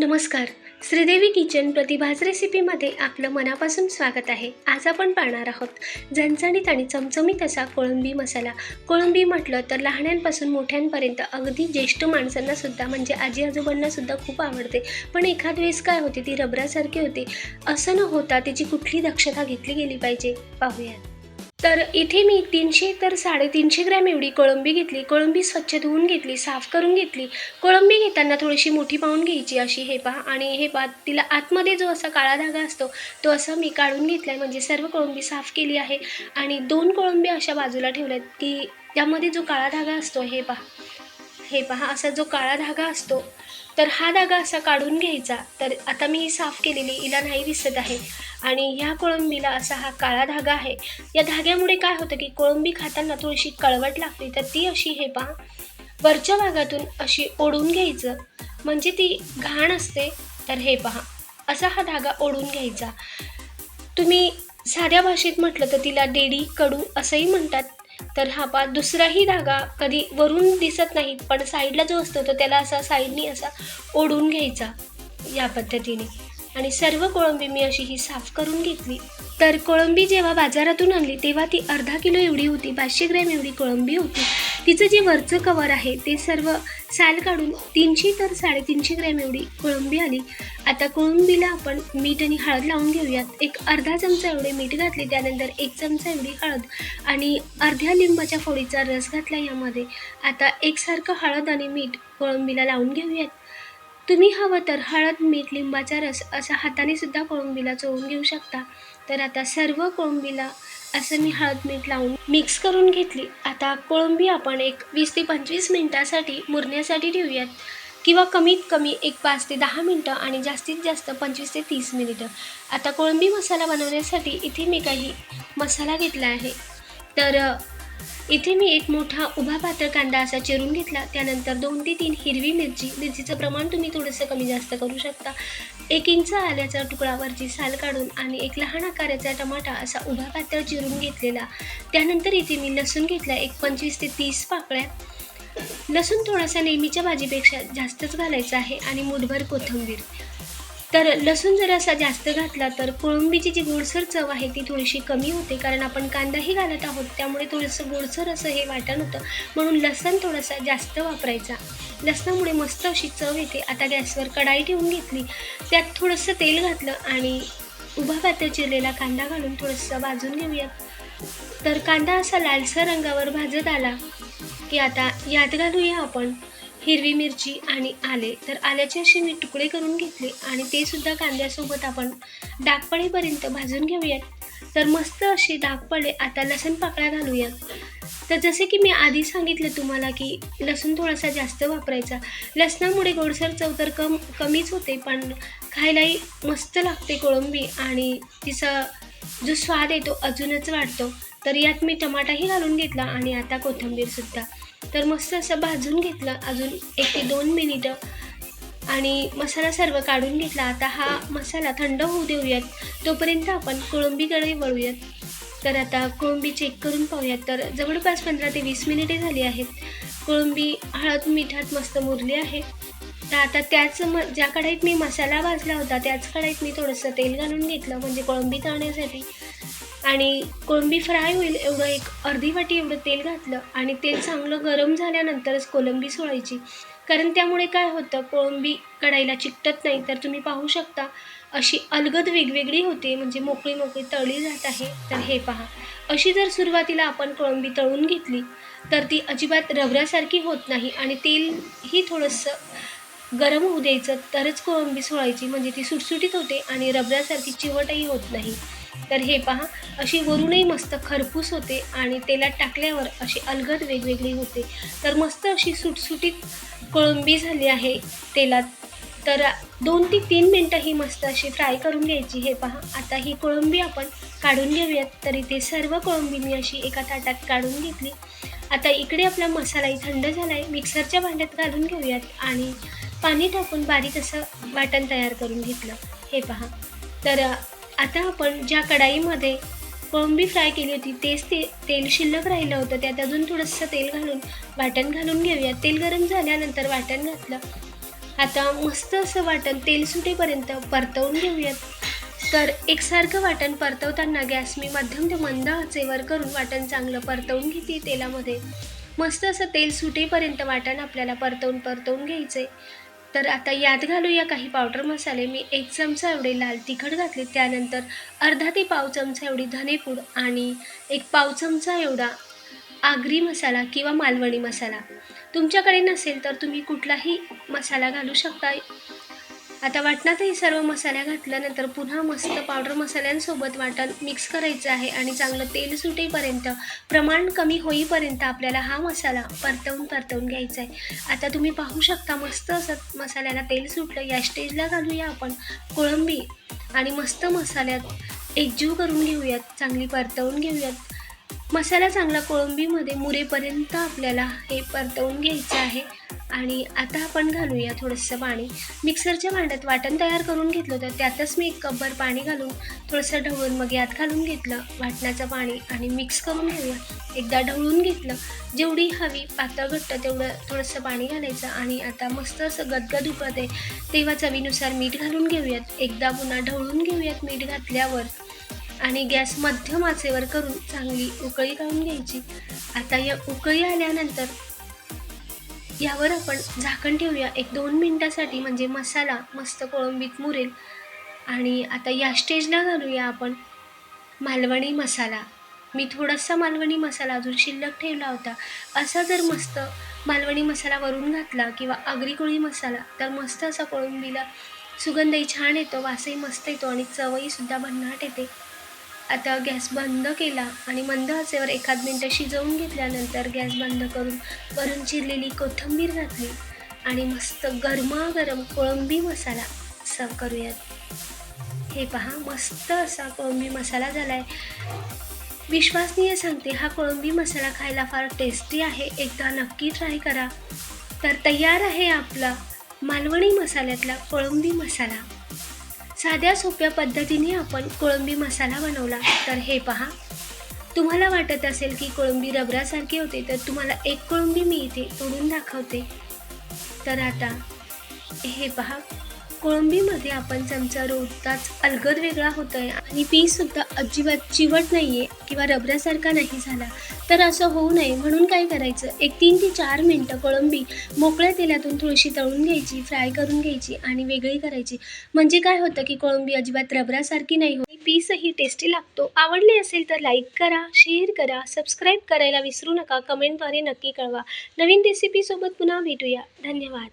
नमस्कार. श्रीदेवी किचन प्रतिभाज रेसिपीमध्ये आपलं मनापासून स्वागत आहे. आज आपण पाहणार आहोत झणझणीत आणि चमचमीत असा कोळंबी मसाला. कोळंबी म्हटलं तर लहान्यांपासून मोठ्यांपर्यंत अगदी ज्येष्ठ माणसांना सुद्धा म्हणजे आजी आजोबांना सुद्धा खूप आवडते. पण एखाद वेळेस काय होते ती रबरासारखी होते. असं न होता त्याची कुठली दक्षता घेतली गेली पाहिजे? पाहूया तर इथे मी तीनशे तर साडेतीनशे ग्रॅम एवढी कोळंबी घेतली. कोळंबी स्वच्छ धुवून घेतली साफ करून घेतली. कोळंबी घेताना थोडीशी मोठी पाहून घ्यायची अशी हे पहा. आणि हे पहा तिला आतमध्ये जो असा काळा धागा असतो तो असा मी काढून घेतला आहे म्हणजे सर्व कोळंबी साफ केली आहे. आणि दोन कोळंबी अशा बाजूला ठेवल्यात की त्यामध्ये जो काळा धागा असतो हे पहा. हे पहा असा जो काळा धागा असतो तर हा धागा असा काढून घ्यायचा. तर आता मी ही साफ केलेली हिला नाही दिसत आहे. आणि ह्या कोळंबीला असा हा काळा धागा आहे. या धाग्यामुळे काय होतं की कोळंबी खाताना थोडीशी कळवट लागते. तर ती अशी हे पहा. वरच्या भागातून अशी ओढून घ्यायचं. म्हणजे ती घाण असते. तर हे पहा. असा हा धागा ओढून घ्यायचा. तुम्ही साध्या भाषेत म्हटलं तर तिला डेडी कडू असंही म्हणतात. तर हा पा दुसराही धागा कधी वरून दिसत नाही पण साईडला जो असतो तो त्याला असा साईडनी असा ओढून घ्यायचा या पद्धतीने. आणि सर्व कोळंबी मी अशी ही साफ करून घेतली. तर कोळंबी जेव्हा बाजारातून आणली तेव्हा ती अर्धा किलो एवढी होती पाचशे ग्रॅम एवढी कोळंबी होती. तिचं जे वरचं कवर आहे ते सर्व साल काढून तीनशे तर साडेतीनशे ग्रॅम एवढी कोळंबी आली. आता कोळंबीला आपण मीठ आणि हळद लावून घेऊयात. एक अर्धा चमचा एवढे मीठ घातले त्यानंतर एक चमचा एवढी हळद आणि अर्ध्या लिंबाच्या फोडीचा रस घातला यामध्ये. आता एकसारखं हळद आणि मीठ कोळंबीला लावून घेऊयात. तुम्ही हवं तर हळद मीठ लिंबाचा रस असा हाताने सुद्धा कोळंबीला चोळून घेऊ शकता. तर आता सर्व कोळंबीला असं मी हळद मीठ लावून मिक्स करून घेतली. आता कोळंबी आपण एक वीस ते पंचवीस मिनटासाठी मुरण्यासाठी ठेवूयात. किंवा कमीत कमी एक पाच ते दहा मिनटं आणि जास्तीत जास्त पंचवीस ते तीस मिनिटं. आता कोळंबी मसाला बनवण्यासाठी इथे मी काही मसाला घेतला आहे. तर इथे मी एक मोठा उभा पातळ कांदा असा चिरून घेतला. त्यानंतर दोन ते तीन हिरवी मिरची मिरचीचं प्रमाण तुम्ही थोडंसं कमी जास्त करू शकता. एक इंच आल्याचा तुकडावरची साल काढून आणि एक लहान आकाराचा टमाटा असा उभा पातळ चिरून घेतलेला. त्यानंतर इथे मी लसूण घेतला एक पंचवीस ते तीस पाकळ्या. लसूण थोडासा नेहमीच्या भाजीपेक्षा जास्तच घालायचा आहे आणि मुठभर कोथिंबीर. तर लसूण जर असा जास्त घातला तर कोळंबीची जी गोडसर चव आहे ती थोडीशी कमी होते कारण आपण कांदाही घालत आहोत त्यामुळे थोडंसं गोडसर असं हे वाटण होतं. म्हणून लसण थोडासा जास्त वापरायचा. लसणामुळे मस्त अशी चव येते. आता गॅसवर कढाई ठेवून घेतली. त्यात थोडंसं तेल घातलं आणि उभा पातळ चिरलेला कांदा घालून थोडंसं भाजून घेऊयात. तर कांदा असा लालसर रंगावर भाजत आला की आता यात घालूया आपण हिरवी मिरची आणि आले. तर आल्याचे असे मी तुकडे करून घेतले आणि ते सुद्धा कांद्यासोबत आपण डागपळीपर्यंत भाजून घेऊयात. तर मस्त असे डागपळे आता लसूण पाकळ्या घालूयात. तर जसे की मी आधी सांगितलं तुम्हाला की लसूण थोडासा जास्त वापरायचा. लसणामुळे गोडसर चव तर कम कमीच होते पण खायलाही मस्त लागते कोळंबी आणि तिचा जो स्वाद आहे तो अजूनच वाढतो. तर यात मी टमाटाही घालून घेतला आणि आता कोथिंबीरसुद्धा तर मस्त असं भाजून घेतलं. अजून एक ते दोन मिनिटं. आणि मसाला सर्व काढून घेतला. आता हा मसाला थंड होऊ देऊयात. तोपर्यंत आपण कोळंबीकडे वळूयात. तर आता कोळंबी चेक करून पाहूयात. तर जवळपास पंधरा ते वीस मिनिटे झाली आहेत. कोळंबी हळद मिठात मस्त मुरली आहे. तर आता त्याच म ज्या कढाईत मी मसाला भाजला होता त्याच कढाईत मी थोडंसं तेल घालून घेतलं. म्हणजे कोळंबी तळण्यासाठी. आणि कोळंबी फ्राय होईल एवढं एक अर्धी वाटी एवढं तेल घातलं आणि तेल चांगलं गरम झाल्यानंतरच कोळंबी सोडायची कारण त्यामुळे काय होतं कोळंबी कढाईला चिकटत नाही तर तुम्ही पाहू शकता अशी अलगद वेगवेगळी होते म्हणजे मोकळी मोकळी तळली जात आहे. तर हे पहा. अशी जर सुरुवातीला आपण कोळंबी तळून घेतली तर ती अजिबात रबऱ्यासारखी होत नाही आणि तेलही थोडंसं गरम होऊ द्यायचं तरच कोळंबी सोडायची म्हणजे ती सुटसुटीत होते आणि रबऱ्यासारखी चिवटही होत नाही. तर हे पहा अशी वरूनही मस्त खरपूस होते आणि तेलात टाकल्यावर अशी अलगद वेगवेगळी होते. तर मस्त अशी सुटसुटीत कोळंबी झाली आहे तेलात. तर दोन ते तीन मिनटं ही मस्त अशी फ्राय करून घ्यायची. हे पहा आता ही कोळंबी आपण काढून घेऊयात. तर इथे सर्व कोळंबी मी अशी एका ताटात काढून घेतली. आता इकडे आपला मसालाही थंड झाला आहे मिक्सरच्या भांड्यात घालून घेऊयात आणि पाणी टाकून बारीक असं वाटण तयार करून घेतलं. हे पहा. तर आता आपण ज्या कढाईमध्ये कोळंबी फ्राय केली होती तेच ते तेल शिल्लक राहिलं होतं. त्यात अजून थोडंसं तेल घालून वाटण घालून घेऊया. तेल गरम झाल्यानंतर वाटण घातलं. आता मस्त असं वाटण तेल सुटेपर्यंत परतवून घेऊयात. तर एकसारखं वाटण परतवताना गॅस मी मध्यम ते मंद आचेवर करून वाटण चांगलं परतवून घेते तेलामध्ये. मस्त असं तेल सुटेपर्यंत वाटण आपल्याला परतवून परतवून घ्यायचे तर आता यात घालूया काही पावडर मसाले. मी एक चमचा एवढे लाल तिखट घातले. त्यानंतर अर्धा ते पाव चमचा एवढी धनेपूड आणि एक पाव चमचा एवढा आगरी मसाला किंवा मालवणी मसाला. तुमच्याकडे नसेल तर तुम्ही कुठलाही मसाला घालू शकता. आता वाटणातही सर्व मसाल्या घातल्यानंतर पुन्हा मस्त पावडर मसाल्यांसोबत वाटण मिक्स करायचं आहे आणि चांगलं तेल सुटेपर्यंत प्रमाण कमी होईपर्यंत आपल्याला हा मसाला परतवून परतवून घ्यायचा आहे. आता तुम्ही पाहू शकता मस्त असं मसाल्याला तेल सुटलं. या स्टेजला घालूया आपण कोळंबी आणि मस्त मसाल्यात एकजीव करून घेऊयात. चांगली परतवून घेऊयात. मसाला चांगला कोळंबीमध्ये मुरेपर्यंत आपल्याला हे परतवून घ्यायचं आहे. आणि आता आपण घालूया थोडंसं पाणी. मिक्सरच्या भांड्यात वाटण तयार करून घेतलं होतं त्यातच मी एक कपभर पाणी घालून थोडंसं ढवळून मग यात घालून घेतलं वाटणाचं पाणी आणि मिक्स करून घेऊया. एकदा ढवळून घेतलं जेवढी हवी पातळ घट्ट तेवढं थोडंसं पाणी घालायचं आणि आता मस्त असं गदगद उकळते. तेव्हा चवीनुसार मीठ घालून घेऊयात. एकदा पुन्हा ढवळून घेऊयात मीठ घातल्यावर आणि गॅस मध्यम आचेवर करून चांगली उकळी काढून घ्यायची. आता या उकळी आल्यानंतर यावर आपण झाकण ठेवूया. एक दोन मिनटासाठी म्हणजे मसाला मस्त कोळंबीत मुरेल. आणि आता या स्टेजला घालूया आपण मालवणी मसाला. मी थोडासा मालवणी मसाला अजून शिल्लक ठेवला होता. असा जर मस्त मालवणी मसाला वरून घातला किंवा आगरी कोळी मसाला तर मस्त असा कोळंबीला सुगंधही छान येतो वासही मस्त येतो आणि चवहीसुद्धा भन्नाट येते. आता गॅस बंद केला आणि मंद आचेवर एखाद मिनटं शिजवून घेतल्यानंतर गॅस बंद करून वरून चिरलेली कोथिंबीर घातली आणि मस्त गरमागरम कोळंबी मसाला सर्व करूयात. हे पहा मस्त असा कोळंबी मसाला झाला आहे विश्वासनीय सांगते हा कोळंबी मसाला खायला फार टेस्टी आहे. एकदा नक्की ट्राय करा. तर तयार आहे आपला मालवणी मसाल्यातला कोळंबी मसाला. साध्या सोप्या पद्धतीने आपण कोळंबी मसाला बनवला. तर हे पहा. तुम्हाला वाटत असेल की कोळंबी रबरासारखी होते तर तुम्हाला एक कोळंबी मी इथे तोडून दाखवते. तर आता हे पहा. कोळंबीमध्ये आपण चमचा रोजताच अलगद वेगळा होतो आहे आणि पीससुद्धा अजिबात चिवट नाही आहे किंवा रबरासारखा नाही झाला तर असं होऊ नये म्हणून काय करायचं? एक तीन ते चार मिनटं कोळंबी मोकळ्या तेलातून थोडीशी तळून घ्यायची फ्राय करून घ्यायची आणि वेगळी करायची. म्हणजे काय होतं की कोळंबी अजिबात रबरासारखी नाही होती. पीसही टेस्टी लागतो. आवडली असेल तर लाईक करा शेअर करा सबस्क्राईब करायला विसरू नका. कमेंटद्वारे नक्की कळवा. नवीन रेसिपीसोबत पुन्हा भेटूया. धन्यवाद.